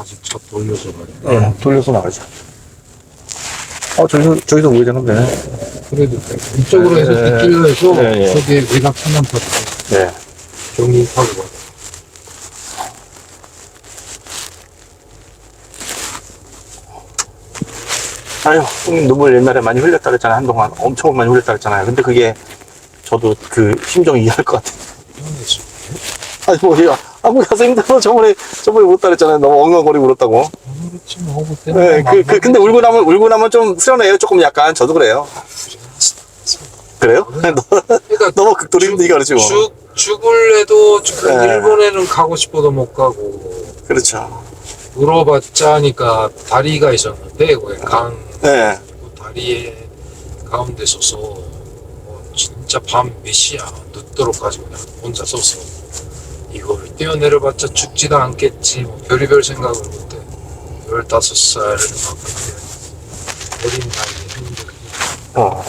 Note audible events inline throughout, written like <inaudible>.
다시 차 돌려서 가야 돼. 네, 돌려서 나가죠. 어, 저기서, 저기서 우회전하면 되네. 그래도 돼. 이쪽으로 해서 네. 뒷길로 해서 네, 네. 저기 외곽 천안 타고 네. 경인 타고 가. 아유, 형님 눈물 옛날에 많이 흘렸다 그랬잖아요. 한동안 엄청 많이 흘렸다 그랬잖아요. 근데 그게 저도 그 심정 이해할 것 같아요. 아니, 뭐, 야, 아무 가서 힘들어. 저번에, 저번에 울었다 그랬잖아요. 너무 엉엉거리고 울었다고. 그렇지 뭐 그때는 네, 막- 그, 그, 근데 울고 나면, 울고 나면 좀 수련해요. 조금 약간. 저도 그래요. 그래요? <laughs> 그러니까 너무 극도로 힘들기가 그러지 뭐. 죽 죽을래도 그 네. 일본에는 가고 싶어도 못 가고 그렇죠. 물어봤자니까 다리가 있었는데 거기 강 네. 그 다리에 가운데 서서 뭐 진짜 밤 몇 시야 늦도록까지 그냥 혼자 서서 뛰어내려봤자 죽지도 않겠지 뭐 별의별 생각을 못해 열다섯 살막 그때 어린 나이에 힘들게 어.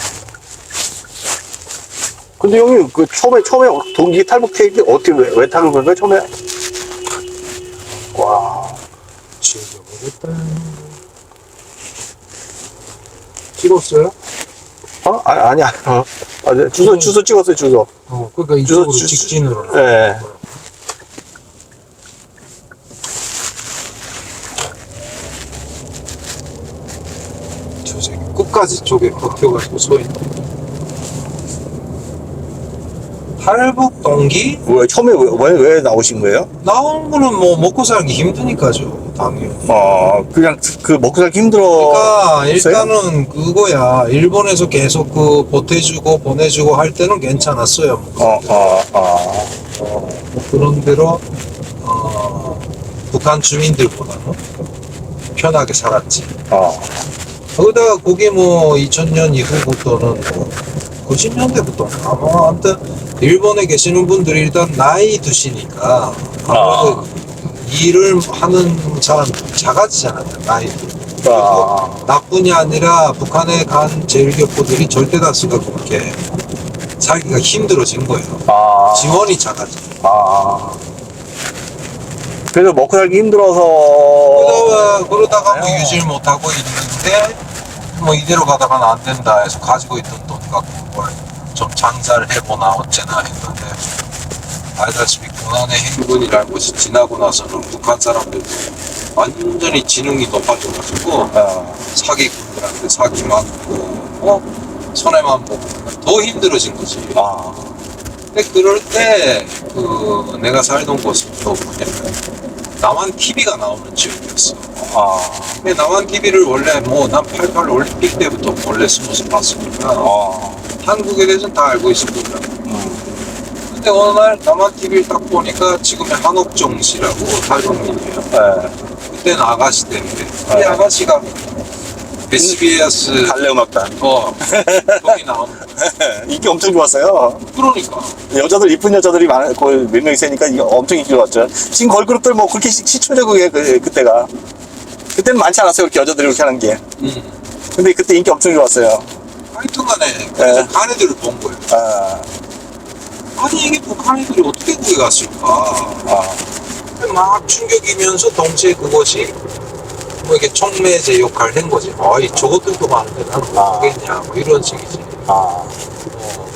근데 형님, 그 처음에, 처음에 동기 탈북 택이 어떻게, 왜, 왜 탈북한 거예요? 처음에? 와. 즐겨보겠다 찍었어요? 어? 아, 아니, 아니. 어. 아, 네. 주소, 주소 찍었어요, 주소. 어 그러니까 이쪽으로 주- 주- 직진으로 네. 저 저기 끝까지 쪽에 버텨가지고 서있네 탈북 동기? 왜, 처음에 왜, 왜, 왜 나오신 거예요? 나온 거는 뭐 먹고 살기 힘드니까죠 당연히 어, 그냥 그 먹고 살기 힘들어. 그러니까 일단은 그거야 일본에서 계속 그 보태주고 보내주고 할 때는 괜찮았어요 어, 어, 어. 뭐 그런 대로 어, 북한 주민들보다는 편하게 살았지 어. 거기다가 그게 뭐 2000년 이후부터는 뭐 90년대부터 아마 아무튼 일본에 계시는 분들이 일단 나이 드시니까 아무래도 일을 하는 사람 작아지잖아요 나이 아. 나뿐이 아니라 북한에 간 제일교포들이 절대 다수가 그렇게 살기가 힘들어진 거예요 아. 지원이 작아져 아. 그래서 먹고 살기 힘들어서. 그러다가, 그러다가 뭐 어. 유지를 못하고 있는데 뭐 이대로 가다가는 안 된다 해서 가지고 있던 돈 갖고 뭘 좀 장사를 해보나 어쩌나 했는데 알다시피 고난의 행군이라는 것이 지나고 나서는 북한 사람들도 완전히 지능이 높아져가지고 어. 사기꾼들한테 사기 맞고 어? 손해만 보고 더 힘들어진 거지 아. 근데 그럴 때 그 내가 살던 곳은 또 뭐냐면 남한 TV가 나오는 지역이었어 아. 근데 남한 TV를 원래 뭐 난 88 올림픽 때부터 몰래 숨어서 봤으니까 어. 한국에 대해서는 다 알고 있었거든 음. 근데 어느 날 남한 TV를 딱 보니까 지금의 한옥정 씨라고 탈북민이에요 네. 그때는 아가씨 때인데 이 네. 아가씨가 SBS 달래 음악단. 어 거기 나오는 <laughs> 인기 엄청 좋았어요. 그러니까 여자들, 이쁜 여자들이 많아, 거의 몇 명 있으니까 이게 엄청 인기 좋았죠. 지금 걸그룹들 뭐 그렇게 시- 시초죠, 그게, 그, 그때가. 그때는 많지 않았어요, 그렇게 여자들이 그렇게 하는 게. 음. 근데 그때 인기 엄청 좋았어요. 하여튼간에 그래서 네. 간 애들을 본 거예요 아, 아니 이게 북한 애들이 어떻게 거기 갔을까 아, 막 충격이면서 동시에 그것이 뭐 이게 촉매제 역할을 한 거지 아이 저것들도 많은데 나는 아. 모르겠냐 뭐 이런 식이지 아, 어,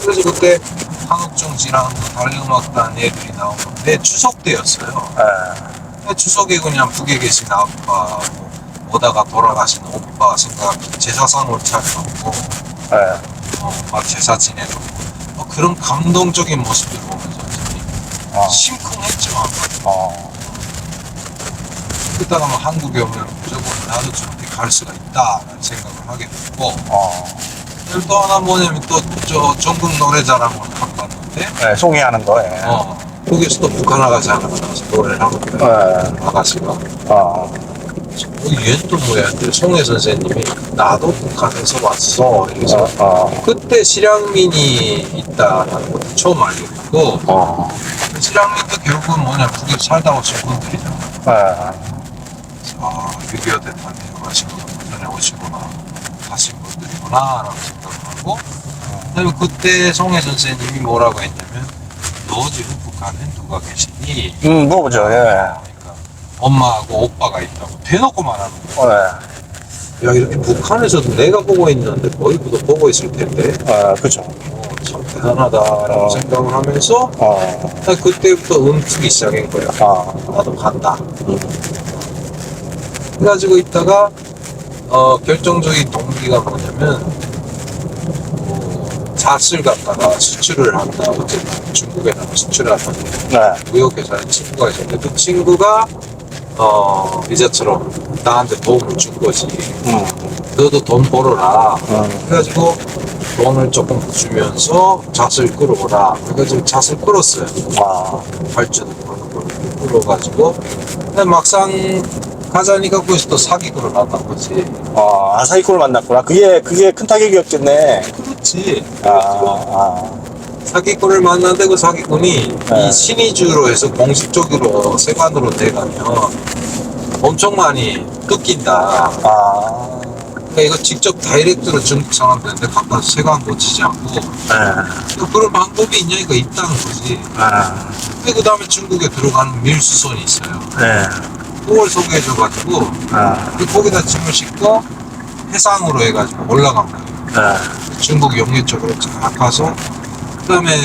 그래서 그때 한옥정 씨랑 그 달려음악단 애들이 나오는데 추석 때였어요 예. 근데 추석에 그냥 북에 계신 아빠 뭐 오다가 돌아가신 오빠 생각 제사상을 차려놓고 예. 어, 막 제사 지내고 뭐 그런 감동적인 모습들 보면서 되게 어, 심쿵했죠 어, 그러다가 뭐 한국에 오면 무조건 나도 저렇게 갈 수가 있다 라는 생각을 하게 됐고 어. 그리고 또 하나 뭐냐면 또저 전국 노래자랑을 하고 갔는데? 예, 송이하는 거, 예. 어. 거기서 또 북한 아가씨 하나 나와서 노래를 하고 있요. 예. 아가씨가 어, 어, 얘는 또 뭐야? 근데 송혜 선생님이 나도 북한에서 왔어. 이래서 어, 어, 그때 실향민이 있다라는 것도 처음 알게 됐고 어. 그 실향민도 결국은 뭐냐 북에 살다 오신 분들이잖아. 예. 아, 6.25 대통령이 가시거나 전에 오시거나 가신 분들이구나 라고 생각을 하고 그다음에 그때 송혜 선생님이 뭐라고 했냐면 너 지금 북한에 누가 계시니? 음, 물어보죠, 예. 그러니까 엄마하고 오빠가 있다고 대놓고 말하는 거야. 네. 야 이렇게 북한에서도 내가 보고 있는데 거기도 보고 있을 텐데 아, 그죠. 어, 참 대단하다라고 어. 생각을 하면서 어. 나 그때부터 움트기 시작한 거야. 아. 나도 간다. 음. 그래가지고 있다가 어, 결정적인 동기가 뭐냐면 어, 잣을 갖다가 수출을 한다. 어쨌든 중국에다가 수출을 하는데 네. 무역회사에 친구가 있었는데 그 친구가 어, 이자처럼 나한테 도움을 준 거지. 음. 너도 돈 벌어라. 음. 그래가지고 돈을 조금 주면서 잣을 끌어오라. 그래가지고 잣을 끌었어요. 아. 발주도 끌어가지고. 근데 막상 가자니까 거기서 또 사기꾼을 만난 거지. 아, 사기꾼을 만났구나. 그게, 그게 큰 타격이었겠네. 그렇지. 아, 아. 사기꾼을 만났는데 그 사기꾼이 네. 이 신의주로 해서 공식적으로 세관으로 돼가면 엄청 많이 뜯긴다. 아. 그러니까 이거 직접 다이렉트로 중국 사람들한테 갖다 세관 고치지 않고 네. 그 그런 방법이 있냐 이거 있다는 거지. 아. 근데 그 다음에 중국에 들어가는 밀수선이 있어요. 네. 그걸 소개해줘가지고 아. 그 거기다 짐을 싣고 해상으로 해가지고 올라간 거예요. 네. 중국 영해 쪽으로 쫙 가서 그 다음에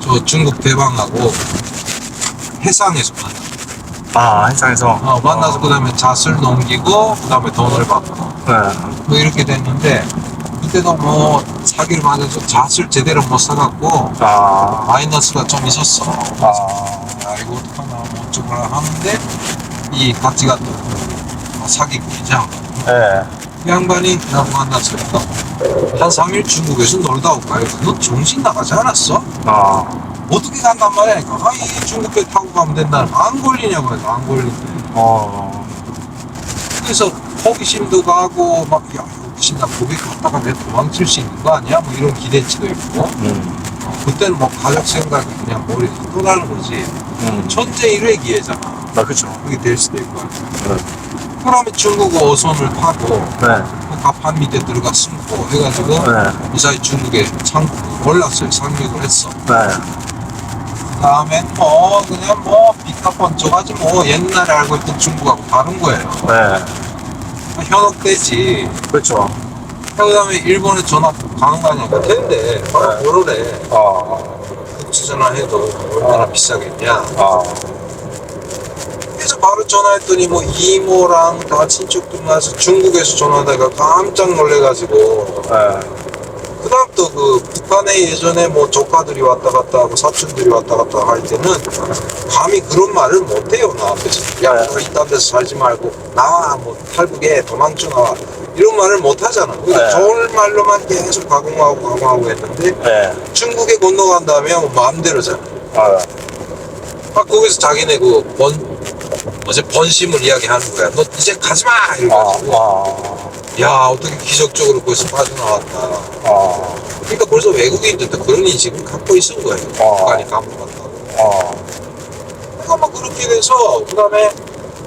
저 중국 대방하고 해상에서 만나. 아, 현장에서. 어, 만나서 그 다음에 잣을 넘기고 그 다음에 돈을 받고 네. 뭐 이렇게 됐는데 그때도 뭐 사기를 맞아서 잣을 제대로 못 사갖고 아. 마이너스가 좀 있었어. 아. 야 이거 어떡하나 뭐 어쩌고라 하는데 이 같이 갔던 그 사기꾼이죠. 네. 그 양반이 나 만났을 때한 3일 중국에서 놀다 올까요? 너 정신 나가지 않았어? 아. 어떻게 간단 말이야? 그러니까 아 이 중국에 타고 가면 된다. 안 걸리냐고 해서 안 걸린대. 어. 그래서 호기심도 가고 막 야 혹시 나 거기 갔다가 내 도망칠 수 있는 거 아니야? 뭐 이런 기대치도 있고 음. 어, 그때는 뭐 가족 생각이 그냥 머리에서 떠나는 거지 음. 천재 일회 기회잖아 아, 그죠. 그게 될 수도 있고 네. 그러면 중국 어선을 타고 네. 그 갑판 밑에 들어가 숨고 해가지고 네. 무사히 중국에 상 올랐어요 상륙을 했어 네. 그 다음에 뭐 그냥 뭐 비타 번쩍하지 뭐 옛날에 알고 있던 중국하고 다른 거예요 네. 현혹되지 그렇죠. 그 다음에 일본에 전화 텐데 바로 네. 그러래 아. 국지 전화해도 얼마나 비싸겠냐 아. 그래서 바로 전화했더니 뭐 이모랑 다 친척들 나서 중국에서 전화하다가 깜짝 놀래가지고 네. 그 다음 또 그 북한에 예전에 뭐 조카들이 왔다 갔다 하고 사촌들이 왔다 갔다 할 때는 감히 그런 말을 못해요 나 앞에서 야 네. 너 이딴 데서 살지 말고 나와 뭐 탈북에 도망쳐 나와 이런 말을 못 하잖아 네. 좋은 말로만 계속 가공하고 가공하고 했는데 네. 중국에 건너간 다음에 뭐 마음대로잖아 아. 아, 거기서 자기네 그 번, 뭐지, 번심을 이야기하는 거야. 너 이제 가지 마! 아. 이래가지고. 아. 야, 어떻게 기적적으로 거기서 빠져나왔다. 아. 그러니까 벌써 외국인들도 그런 인식을 갖고 있은 거예요. 어. 북한이 감옥 갔다고. 아. 그러니까 막 그렇게 돼서, 그 다음에,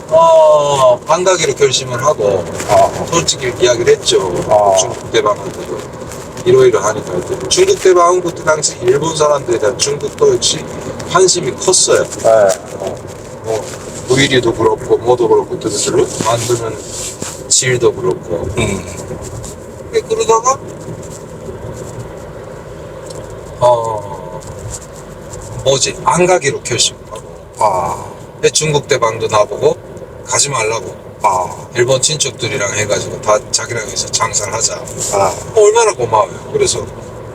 어, 안 가기로 결심을 하고, 아. 솔직히 이야기를 했죠. 어. 중국 대방한테도. 이러이러하니까. 중국 대방은 그때 당시 일본 사람들에 대한 중국도 역시 관심이 컸어요. 네. 뭐 오일이도 그렇고 뭐도 그렇고 두루두루 만드는 질도 그렇고 음. 근데 그러다가 어 뭐지 안 가기로 결심하고 아. 중국 대방도 나보고 가지 말라고 아. 일본 친척들이랑 해가지고 다 자기랑 해서 장사를 하자 아. 얼마나 고마워요 그래서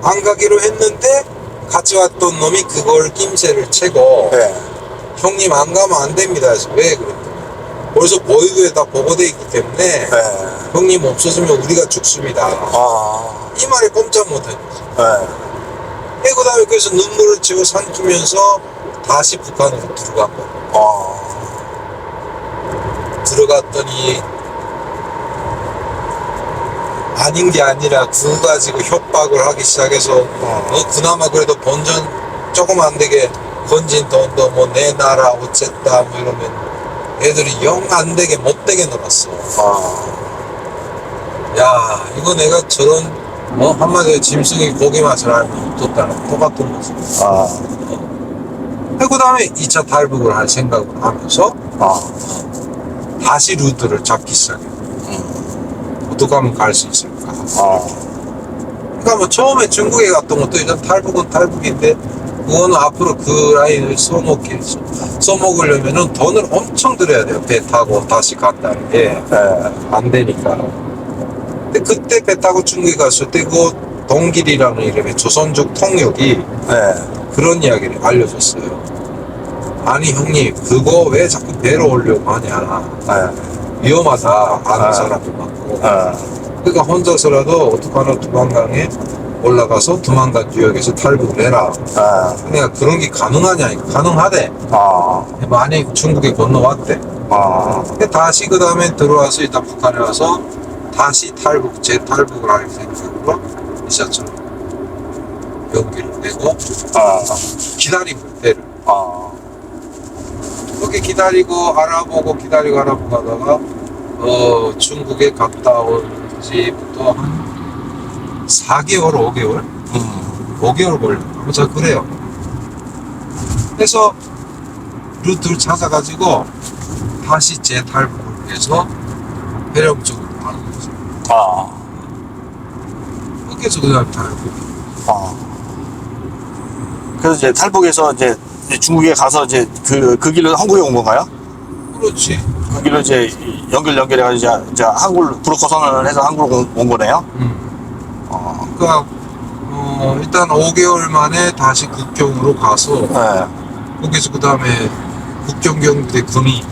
안 가기로 했는데 같이 왔던 놈이 그걸 낌새를 채고 네. 형님 안 가면 안 됩니다 해서 왜 그랬더니 벌써 보이드에 다 보고돼 있기 때문에 네. 형님 없어지면 우리가 죽습니다 아. 이 말에 꼼짝 거지 네. 그 다음에 그래서 눈물을 치고 삼키면서 다시 북한으로 들어간 거야 아. 들어갔더니 아닌 게 아니라 구 가지고 협박을 하기 시작해서 어, 그나마 그래도 본전 조금 안 되게 건진 돈도 뭐 내놔라 어쨌다 뭐 이러면 애들이 영 안 되게 못 되게 놀았어. 아. 야 이거 내가 저런 어 한마디로 짐승이 고기 맛을 알면 어떻다는 똑같은 거지. 아. 그 다음에 2차 탈북을 할 생각을 하면서 아, 다시 루트를 잡기 시작해요. 어떻게 하면 갈 수 있을까? 아, 그러니까 뭐 처음에 중국에 갔던 것도 일단 탈북은 탈북인데 그거는 앞으로 그 라인을 써먹기 써먹으려면은 돈을 엄청 들여야 돼요. 배 타고 다시 간다는 게안 예, 되니까. 근데 그때 배 타고 중국에 갔을 때 그 동길이라는 이름의 조선족 통역이 예, 그런 이야기를 알려줬어요. 아니 형님 그거 왜 자꾸 배로 오려고 하냐. 예, 위험하다. 아는 아. 사람도 많고. 예, 그러니까 혼자서라도 어떡하나 두만강에 올라가서 두만강 지역에서 탈북을 해라. 예, 그러니까 그런 게 가능하냐 가능하대. 아, 만약 중국에 건너왔대. 아, 다시 그 다음에 들어와서 일단 북한에 와서 다시 탈북 재탈북을 할 생각으로 이사처럼 용기를 내고 아, 기다리고 배를 아, 그렇게 기다리고 알아보고 기다리고 알아보고 하다가 어 중국에 갔다 온 지부터 한 4개월 5개월? 음, 5개월 걸려. 자 그래요. 그래서 루트를 찾아가지고 다시 재탈북을 해서 해령 쪽으로 가는 거죠. 아, 그렇게 해서 그냥 탈북 아. 그래서 이제 탈북해서 이제 이제 중국에 가서 이제 그, 그 길로 한국에 온 건가요? 그렇지 그 길로 이제 연결 연결해가지고 이제, 이제 한국 브로커 선언을 해서 한국으로 온, 온 거네요? 음. 어, 그러니까 어, 일단 5개월 만에 다시 국경으로 가서 예, 거기서 그 다음에 국경경부대 군이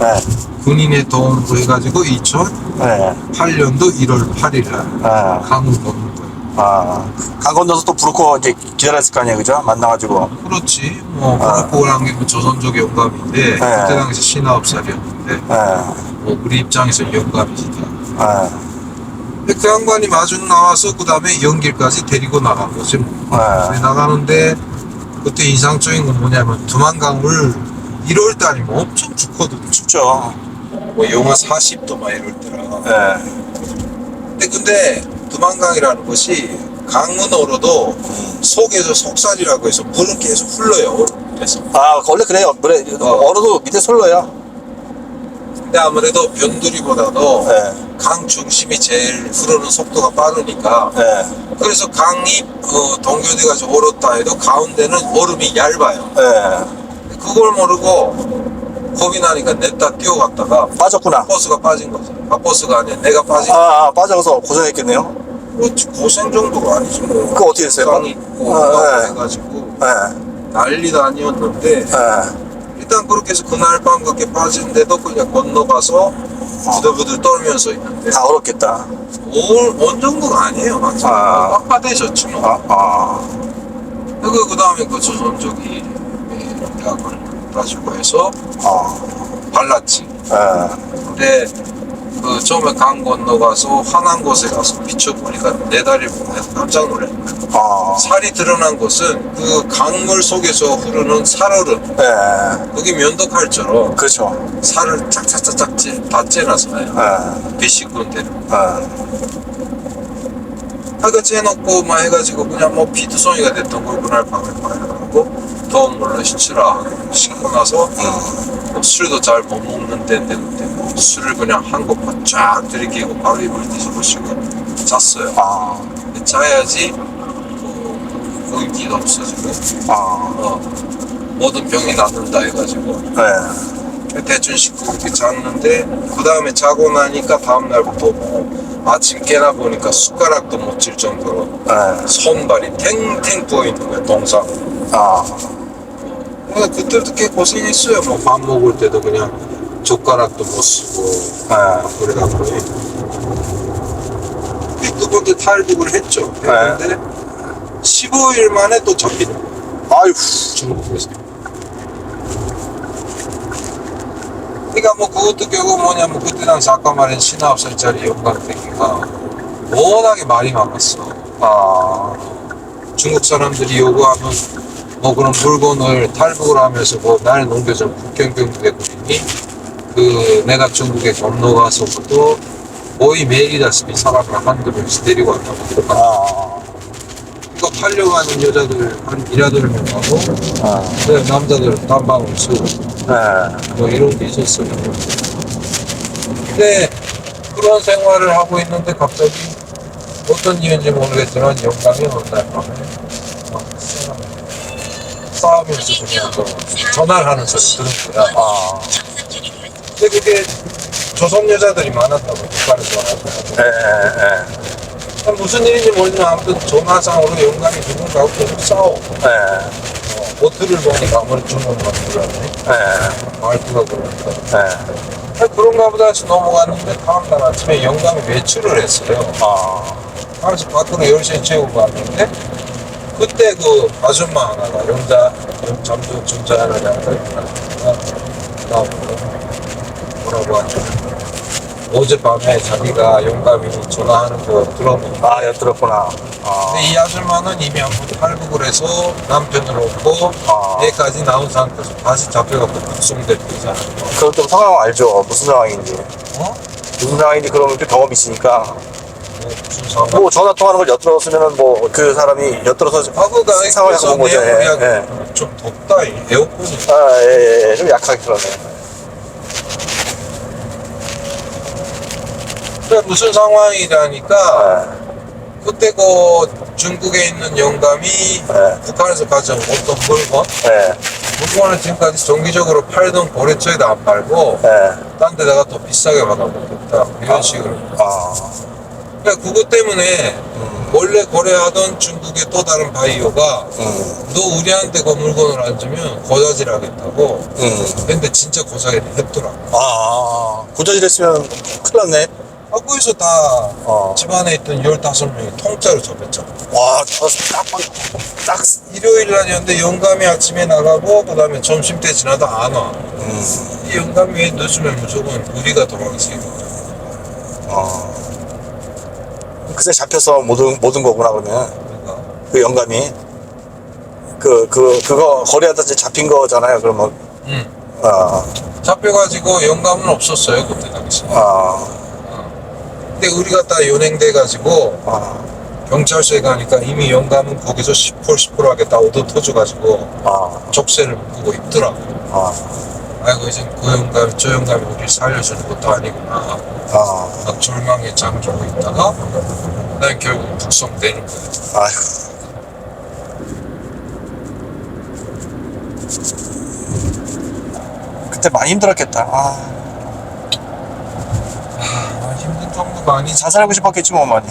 예, 군인의 도움으로 해가지고 2008년도 예, 1월 8일 날 건넌 거예요. 아, 강 건너서 또 브로커 이제 기다렸을 거 아니에요, 그죠? 만나가지고. 그렇지. 뭐 아. 그렇고라는 게뭐 조선족 영감인데 그때 당시 신아홉살이었는데 예, 뭐 우리 입장에서 영감이지. 예, 근데 그 양반이 마중 나와서 그 다음에 연길까지 데리고 나간 거지. 뭐. 예. 네, 나가는데 그때 인상적인 건 뭐냐면 두만강을 1월 달이면 엄청 춥거든. 춥죠. 뭐 영하 40도 막 이럴 때라. 예, 근데 근데 두만강이라는 것이 강문으로도 속에서 속살이라고 해서 물은 계속 흘러요. 그래서 아, 원래 그래요. 물에, 어. 얼어도 밑에 솔로요. 근데 아무래도 변두리보다도 예, 강 중심이 제일 흐르는 속도가 빠르니까 예, 그래서 강이 어, 동교대가 얼었다 해도 가운데는 얼음이 얇아요. 예. 그걸 모르고 겁이 나니까 냈다 뛰어갔다가 빠졌구나. 버스가 빠진 거죠. 아 버스가 아니야. 내가 빠진 아, 아, 빠져서 고생했겠네요. 그렇지 고생 정도가 아니지 뭐. 그거 어떻게 됐어요? 강이 있고 아, 예. 해가지고 예, 난리도 아니었는데 예. 일단 그렇게 해서 그날 밤 그렇게 빠진데도 그냥 건너가서 부들부들 떨면서 있는데 다 얼었겠다. 온, 온 정도가 아니에요 맞죠? 아. 빡빡해졌지 뭐 아, 아, 그리고 그 다음에 그 조선족이 대학을 가지고 해서 아, 발랐지 예, 근데 그 처음에 강 건너가서 환한 곳에 가서 비춰보니까 내 다리 보고 깜짝 놀랐어요 아, 살이 드러난 것은 그 강물 속에서 흐르는 살얼음. 예, 거기 면도칼처럼 그렇죠. 살을 짝짝짝짝 째, 다 째놨어요. 예, 비식군대로 예, 하가 째놓고 막 해가지고 그냥 뭐 피투성이가 됐던 걸 그날 밤에 봐야 하고 물로 씻으라 씻고 나서 뭐 술도 잘 못 먹는 데인데 뭐 술을 그냥 한 곳만 쫙 들이키고 바로 입을 뒤집어쓰고 잤어요. 아, 자야지 뭐 공기도 없어지고 아, 어, 모든 병이 낫는다 해가지고. 예, 대충 씻고 이렇게 잤는데 그 다음에 자고 나니까 다음 날부터 뭐 아침 깨나 보니까 숟가락도 못칠 정도로 예, 손발이 탱탱 부어 있는 거야 동상. 아, 그러니까 그때도 꽤 고생했어요. 뭐 밥 먹을 때도 그냥 젓가락도 못 쓰고 예, 그래갖고 두 번째 탈북을 했죠. 했는데 15일 만에 또 거야 아유, 중국에서. 그러니까 뭐 그것도 결국 뭐냐면 그때 당 잠깐 말한 신하업살짜리 영광대기가 워낙에 말이 많았어. 아, 중국 사람들이 요구하면 뭐 그런 물건을 탈북을 하면서 뭐날 농교전 국경경부대 군인이 그 내가 중국에 건너가서부터 거의 매일이다시피 사람을 한두 명씩 데리고 왔다고 아, 이거 팔려고 하는 여자들 한 일여덟 명하고 아, 그 남자들 딴방을 쓰고 예. 뭐 이런 게 있었어요. 근데 그런 생활을 하고 있는데 갑자기 어떤 이유인지 모르겠지만 영감이 어느 날 밤에 막 싸우면서 그냥 뭐 전화를 하는 소리 들은 거야. 아. 근데 그게 조선 여자들이 많았다고 북한에 전화하고 예, 예, 무슨 일인지 모르지만 아무튼 전화상으로 영감이 누군가하고 계속 싸워. 예. 어, 보트를 보니까 아무리 중국만 몰랐네. 예. 말투가 그러니까. 예. 아, 그런가 보다 해서 넘어갔는데 다음날 아침에 영감이 외출을 했어요. 아. 그래서 밖으로 열심히 채우고 갔는데 그때 그 아줌마 하나가 영자 잠도 중자하는 양자가 나오고 뭐라고 하죠 어젯밤에 자기가 영감이 전화하는 거 들었는데 아, 엿들었구나. 아. 근데 이 아줌마는 이미 한번 탈북을 해서 남편을 얻고 아. 여기까지 나온 상태에서 다시 잡혀갖고 북송됐잖아 그럼 좀 상황 알죠? 무슨 상황인지. 어? 무슨 상황인지 그러면 또 경험이 있으니까. 뭐 전화 통하는 걸 엿들었으면은 뭐 그 사람이 엿들어서 아, 그가 상황을 그래서 본 거죠. 예, 예. 좀 덥다, 이 에어컨이. 아, 예, 예, 예. 좀 약하게 그러네. 그래, 무슨 상황이라니까, 예. 그때 그 중국에 있는 영감이 네. 북한에서 가져온 어떤 물건, 예. 물건을 지금까지 정기적으로 팔던 거래처에다 안 팔고, 예. 딴 데다가 더 비싸게 받아먹겠다. 이런 식으로. 아. 그러니까 그것 때문에 음. 원래 거래하던 중국의 또 다른 바이오가 음. 너 우리한테 그 물건을 안 주면 고자질 하겠다고. 음. 근데 진짜 고자질 했더라고. 아. 고자질 했으면 큰일 났네. 아, 거기서 다 어. 집안에 있던 15명이 통짜로 접했잖아. 와, 저 딱, 딱. 일요일 날이었는데 영감이 아침에 나가고 그 다음에 점심 때 지나도 안 와. 음. 이 영감이 왜 늦으면 무조건 우리가 도망치게 돼. 어. 그새 잡혀서 모든, 모든 거구나, 그러면. 그러니까 그 영감이. 그, 그, 그 거 거래하다 잡힌 거잖아요, 그러면. 응. 아, 잡혀가지고 영감은 없었어요 그때 당시. 아, 근데 우리가 다 연행돼 가지고 아, 경찰서에 가니까 이미 영감은 거기서 시뻘시뻘하게 다 얻어 터져가지고 아, 족쇄를 묶고 있더라고. 아, 아이고, 이제 그 영감 저 영감이 우리를 살려주는 것도 아니구나. 아, 막 절망에 잠기고 있다가 난 결국 북송되는 거야. 아이고. 그때 많이 힘들었겠다. 아, 아, 힘든 정도가. 자살하고 싶었겠지, 뭐, 많이.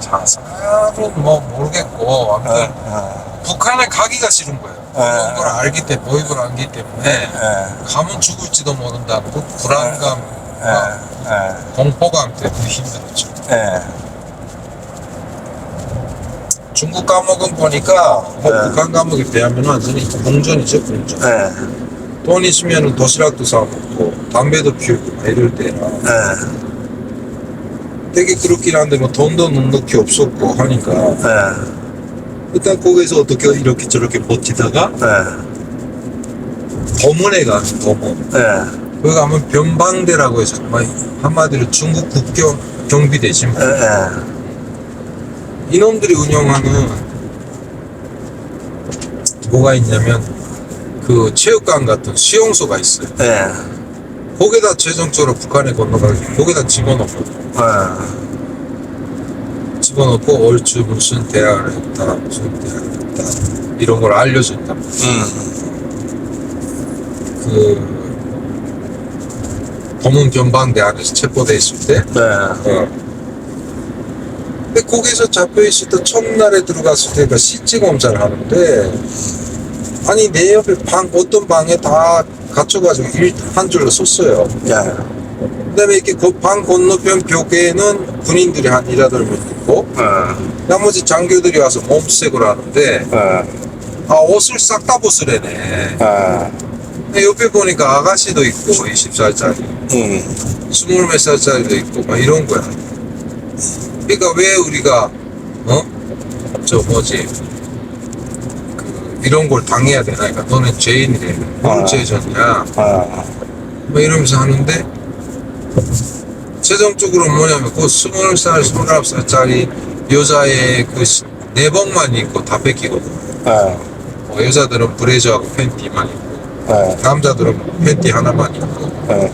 자살은 뭐 모르겠고 아무튼 예, 예, 북한에 가기가 싫은 거예요. 그런 걸 알기 때문에 모입을 알기 때문에 예, 가면 죽을지도 모른다는 그 불안감, 과 예, 공포감 때문에 힘들었죠. 예, 중국 감옥은 보니까 뭐 네. 북한 감옥에 비하면 완전히 공존이죠, 공존. 예, 돈 있으면 도시락도 사 먹고 담배도 피우고 막 이럴 때라 예, 되게 그렇긴 한데 뭐 돈도 넉넉히 없었고 하니까 예, 일단 거기서 어떻게 이렇게 저렇게 버티다가 예, 범원에 가 범원 예, 거기 가면 변방대라고 해서 정말 한마디로 중국 국경 경비 대신. 예, 예. 이놈들이 운영하는 뭐가 있냐면 그 체육관 같은 수용소가 있어요. 예, 거기다 최종적으로 북한에 건너가기 거기다 집어넣고. 예. 집어넣고 얼추 무슨 대화를 했다 무슨 대화를 했다 이런 걸 알려준다 음, 그 검은 변방대 안에서 체포돼 있을 때 네. 어. 근데 거기서 잡혀 있을 때 첫날에 들어갔을 때가 CT 검사를 하는데 아니 내 옆에 방 어떤 방에 다 갖춰가지고 일, 한 줄로 썼어요. 예, 그다음에 이렇게 그 방 건너편 벽에는 군인들이 한 일하들 명 있고 예, 나머지 장교들이 와서 몸수색을 하는데 예, 아 옷을 싹 다 벗으래네. 예. 근데 옆에 보니까 아가씨도 있고 20살짜리, 음, 스물 몇 살짜리도 있고 막 이런 거야. 그러니까 왜 우리가 어? 저 뭐지? 그 이런 걸 당해야 되나? 그러니까 너는 죄인이래. 뭘 아. 죄졌냐? 아, 뭐 이러면서 하는데 최종적으로 뭐냐면 그 스물 살, 스물아홉 살짜리 여자의 그 시- 내복만 입고 다 뺏기거든. 예, 뭐 여자들은 브레저하고 팬티만 입고 네. 남자들은 팬티 하나만 입고 네.